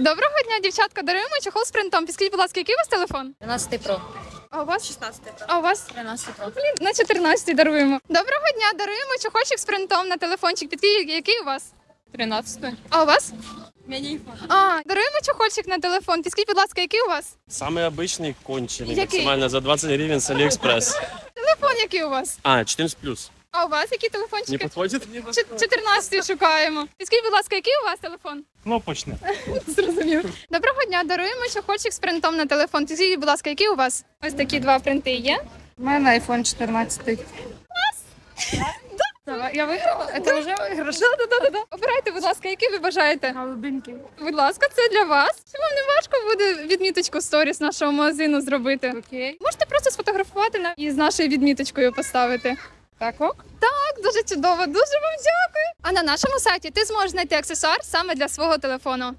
Доброго дня, дівчатка. Даруємо чохол з принтом. Підскажіть, будь ласка, який у вас телефон? 13 Pro. А у вас? 16 Pro. А у вас? 13 Pro. Блін, на 14 даруємо. Доброго дня, даруємо чохольчик з принтом на телефончик. Підскажіть, який у вас? 13. А у вас? Мені А, даруємо чохольчик на телефон. Підскажіть, будь ласка, який у вас? Самый обычный конченый, Який? максимально за 20 гривен с Алиэкспресс. Телефон який у вас? А, 14 плюс. А у вас які Не телефончики? подходит? Чот- 14 шукаємо. Підскажіть, будь ласка, який у вас телефон? Кнопочне. Зрозумів. Доброго дня, даруємо чохольчик з принтом на телефон. Підскажіть, будь ласка, який у вас? Ось такі два принти є. У мене iPhone 14. Давай, я виграла. Це вже виграш. Да, да, да, да. Обирайте, будь ласка, який ви бажаєте. Голубинки. Будь ласка, це для вас. Чи вам не важко буде відміточку сторіс нашого магазину зробити? Окей. Можете просто сфотографувати на- і з нашою відміточкою поставити. Так, ок. Так, дуже чудово, дуже вам дякую. А на нашому сайті ти зможеш знайти аксесуар саме для свого телефону.